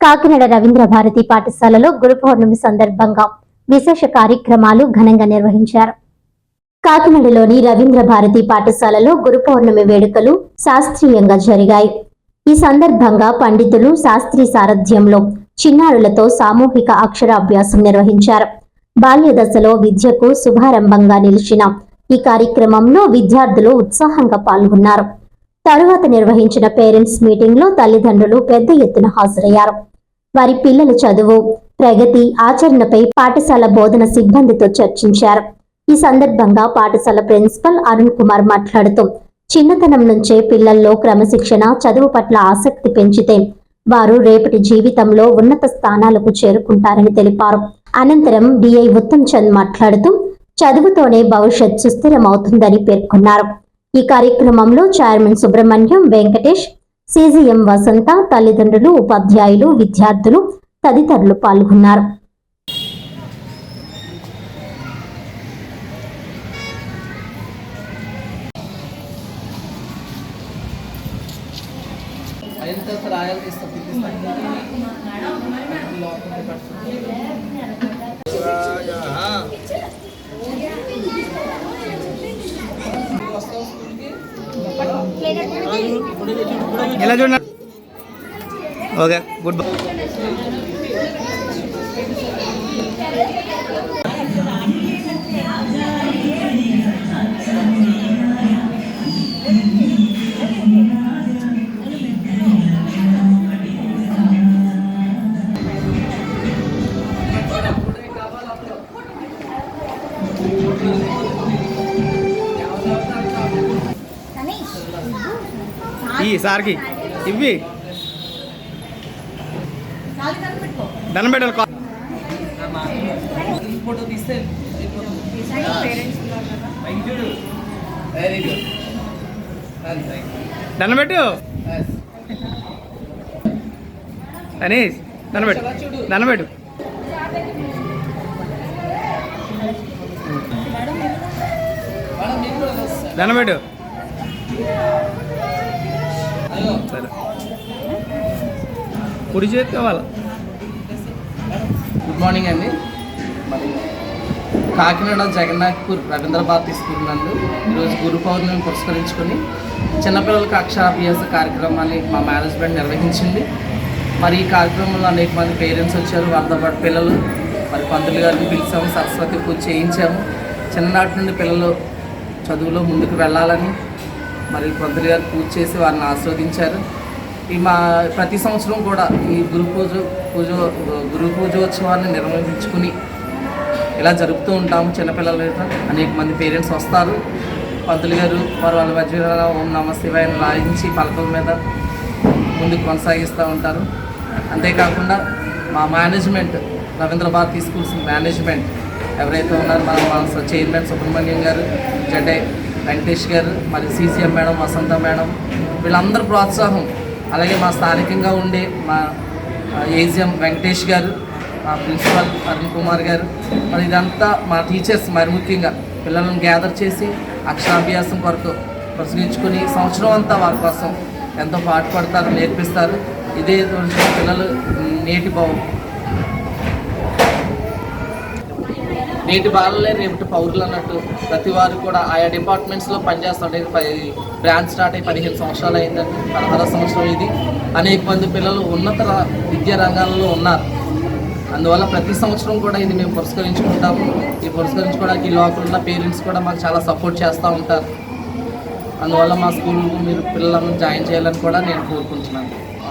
కాకినాడ రవీంద్ర భారతి పాఠశాలలో గురు పౌర్ణమి సందర్భంగా విశేష కార్యక్రమాలు ఘనంగా నిర్వహించారు. కాకినాడలోని రవీంద్ర భారతి పాఠశాలలో గురు పౌర్ణమి వేడుకలు శాస్త్రీయంగా జరిగాయి. ఈ సందర్భంగా పండితులు శాస్త్రి సారథ్యంలో చిన్నారులతో సామూహిక అక్షరాభ్యాసం నిర్వహించారు. బాల్య దశలో విద్యకు శుభారంభంగా నిలిచిన ఈ కార్యక్రమంలో విద్యార్థులు ఉత్సాహంగా పాల్గొన్నారు. తరువాత నిర్వహించిన పేరెంట్స్ మీటింగ్లో తల్లిదండ్రులు పెద్ద ఎత్తున హాజరయ్యారు. వారి పిల్లల చదువు ప్రగతి ఆచరణపై పాఠశాల బోధన సిబ్బందితో చర్చించారు. ఈ సందర్భంగా పాఠశాల ప్రిన్సిపల్ అరుణ్ కుమార్ మాట్లాడుతూ చిన్నతనం నుంచే పిల్లల్లో క్రమశిక్షణ చదువు పట్ల ఆసక్తి పెంచితే వారు రేపటి జీవితంలో ఉన్నత స్థానాలకు చేరుకుంటారని తెలిపారు. అనంతరం డిఐ ఉత్తమ్ చంద్ మాట్లాడుతూ చదువుతోనే భవిష్యత్ సుస్థిరమవుతుందని పేర్కొన్నారు. ఈ కార్యక్రమంలో చైర్మన్ సుబ్రహ్మణ్యం వెంకటేష్ సిజిఎం వసంత తల్లిదండ్రులు ఉపాధ్యాయులు విద్యార్థులు తదితరులు పాల్గొన్నారు. ఎలా చూడండి ఓకే గుడ్ బై ఈ సార్కి. ఇవి దండం పెట్టాలి. ఫోటో తీస్తే వెరీ గుడ్ దండం పెట్టు. అనీష్ దండం పెట్టు. దండం పెట్టు. దండం పెట్టు. సరే. కుడి చేతి కావాలా? గుడ్ మార్నింగ్ అండి. మరి కాకినాడ జగన్నాథ్పూర్ రవీంద్రభారతి స్కూల్ నందు ఈరోజు గురు పౌర్ణమిని పురస్కరించుకొని చిన్నపిల్లలకు అక్షరాభ్యాస కార్యక్రమాన్ని మా మేనేజ్మెంట్ నిర్వహించింది. మరి ఈ కార్యక్రమంలో అనేక మంది పేరెంట్స్ వచ్చారు వాళ్ళతో పాటు పిల్లలు మరి పంతులు గారిని పిలిచాము సరస్వతి పూజ చేయించాము. చిన్ననాటి నుండి పిల్లలు చదువులో ముందుకు వెళ్ళాలని మరి పంతులు గారు పూజ చేసి వారిని ఆస్వాదించారు. ఈ మా ప్రతి సంవత్సరం కూడా ఈ గురు పూజ పూజ గురు పూజోత్సవాన్ని నిర్వహించుకుని ఇలా జరుపుతూ ఉంటాము చిన్నపిల్లల మీద. అనేక మంది పేరెంట్స్ వస్తారు. పంతులు గారు వారు వాళ్ళ మధ్య ఓం నమ శివాయని రాయించి పలకల మీద ముందుకు కొనసాగిస్తూ ఉంటారు. అంతేకాకుండా మా management Ravindra Bharati schools management ఎవరైతే ఉన్నారో మన మా చైర్మన్ సుబ్రహ్మణ్యం గారు జడే వెంకటేష్ గారు మరి సీసీఎం మేడం వసంత మేడం వీళ్ళందరి ప్రోత్సాహం. అలాగే మా స్థానికంగా ఉండే మా ఏజిఎం వెంకటేష్ గారు మా ప్రిన్సిపల్ అరుణ్ కుమార్ గారు మరి ఇదంతా మా టీచర్స్ మరి ముఖ్యంగా పిల్లలను గ్యాదర్ చేసి అక్షరాభ్యాసం కొరకు ప్రసంగించుకుని సంవత్సరం అంతా వారి కోసం ఎంతో పాటుపడతారు నేర్పిస్తారు. ఇదే పిల్లలు నేటి భావం నేటి బాలలే రేపటి పౌరులు అన్నట్టు ప్రతి వారు కూడా ఆయా డిపార్ట్మెంట్స్లో పనిచేస్తుంటే బ్రాంచ్ స్టార్ట్ అయ్యి పదిహేను సంవత్సరాలు అయిందండి. పదహారు సంవత్సరం ఇది. అనేక మంది పిల్లలు ఉన్నత విద్యా రంగాల్లో ఉన్నారు. అందువల్ల ప్రతి సంవత్సరం కూడా ఇది మేము పురస్కరించుకుంటాము. ఈ పురస్కరించుకోవడానికి ఈ లోపల ఉన్న పేరెంట్స్ కూడా మాకు చాలా సపోర్ట్ చేస్తూ ఉంటారు. అందువల్ల మా స్కూల్కు మీరు పిల్లలను జాయిన్ చేయాలని కూడా నేను కోరుకుంటున్నాను.